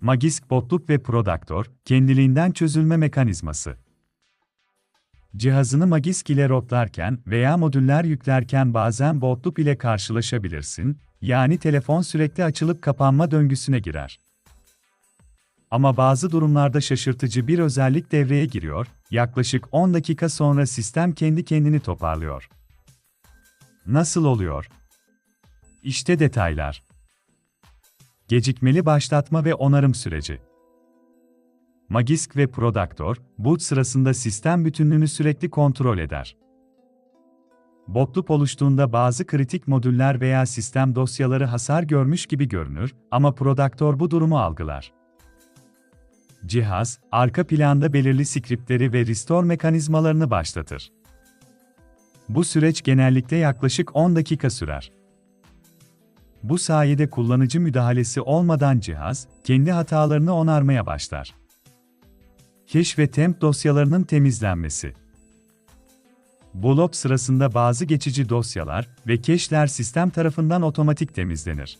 Magisk botluk ve Prodaktor, kendiliğinden çözülme mekanizması. Cihazını Magisk ile rotlarken veya modüller yüklerken bazen botluk ile karşılaşabilirsin, yani telefon sürekli açılıp kapanma döngüsüne girer. Ama bazı durumlarda şaşırtıcı bir özellik devreye giriyor, yaklaşık 10 dakika sonra sistem kendi kendini toparlıyor. Nasıl oluyor? İşte detaylar. Gecikmeli başlatma ve onarım süreci. Magisk ve Prodaktor, boot sırasında sistem bütünlüğünü sürekli kontrol eder. Botluk oluştuğunda bazı kritik modüller veya sistem dosyaları hasar görmüş gibi görünür ama Prodaktor bu durumu algılar. Cihaz, arka planda belirli skriptleri ve restore mekanizmalarını başlatır. Bu süreç genellikle yaklaşık 10 dakika sürer. Bu sayede kullanıcı müdahalesi olmadan cihaz, kendi hatalarını onarmaya başlar. Cache ve temp dosyalarının temizlenmesi. Blob sırasında bazı geçici dosyalar ve cache'ler sistem tarafından otomatik temizlenir.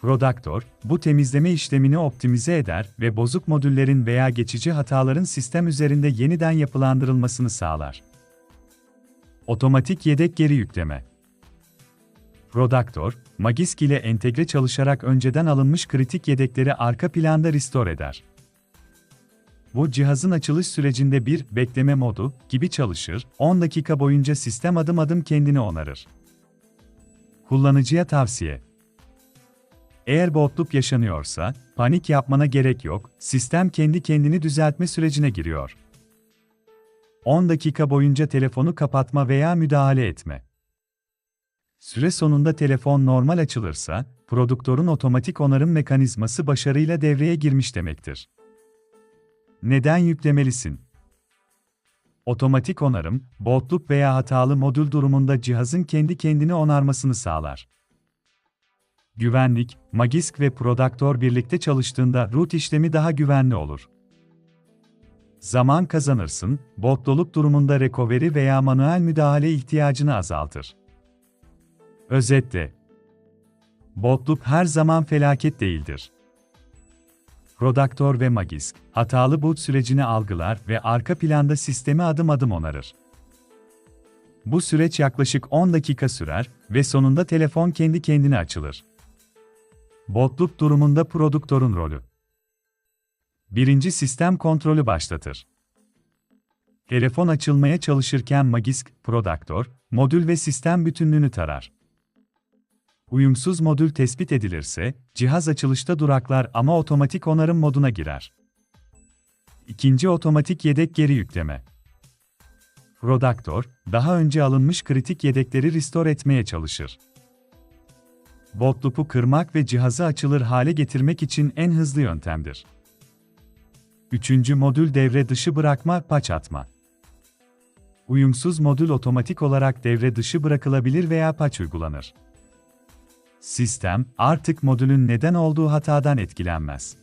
Prodaktor, bu temizleme işlemini optimize eder ve bozuk modüllerin veya geçici hataların sistem üzerinde yeniden yapılandırılmasını sağlar. Otomatik yedek geri yükleme. Prodaktor, Magisk ile entegre çalışarak önceden alınmış kritik yedekleri arka planda restore eder. Bu cihazın açılış sürecinde bir bekleme modu gibi çalışır, 10 dakika boyunca sistem adım adım kendini onarır. Kullanıcıya tavsiye eğer botluk yaşanıyorsa, panik yapmana gerek yok, sistem kendi kendini düzeltme sürecine giriyor. 10 dakika boyunca telefonu kapatma veya müdahale etme. Süre sonunda telefon normal açılırsa, prodüktörün otomatik onarım mekanizması başarıyla devreye girmiş demektir. Neden yüklemelisin? Otomatik onarım, botluk veya hatalı modül durumunda cihazın kendi kendini onarmasını sağlar. Güvenlik, Magisk ve Prodaktor birlikte çalıştığında root işlemi daha güvenli olur. Zaman kazanırsın, botluluk durumunda recovery veya manuel müdahale ihtiyacını azaltır. Özetle, botluk her zaman felaket değildir. Prodaktor ve Magisk, hatalı boot sürecini algılar ve arka planda sistemi adım adım onarır. Bu süreç yaklaşık 10 dakika sürer ve sonunda telefon kendi kendine açılır. Botluk durumunda prodüktörün rolü. Birinci sistem kontrolü başlatır. Telefon açılmaya çalışırken Magisk, Prodaktor, modül ve sistem bütünlüğünü tarar. Uyumsuz modül tespit edilirse, cihaz açılışta duraklar ama otomatik onarım moduna girer. İkinci otomatik yedek geri yükleme. Prodaktor, daha önce alınmış kritik yedekleri restore etmeye çalışır. Botluk'u kırmak ve cihazı açılır hale getirmek için en hızlı yöntemdir. Üçüncü modül devre dışı bırakma, paç atma. Uyumsuz modül otomatik olarak devre dışı bırakılabilir veya paç uygulanır. Sistem, artık modülün neden olduğu hatadan etkilenmez.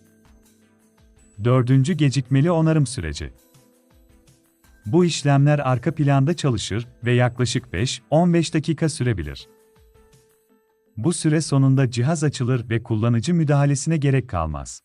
Dördüncü gecikmeli onarım süreci. Bu işlemler arka planda çalışır ve yaklaşık 5-15 dakika sürebilir. Bu süre sonunda cihaz açılır ve kullanıcı müdahalesine gerek kalmaz.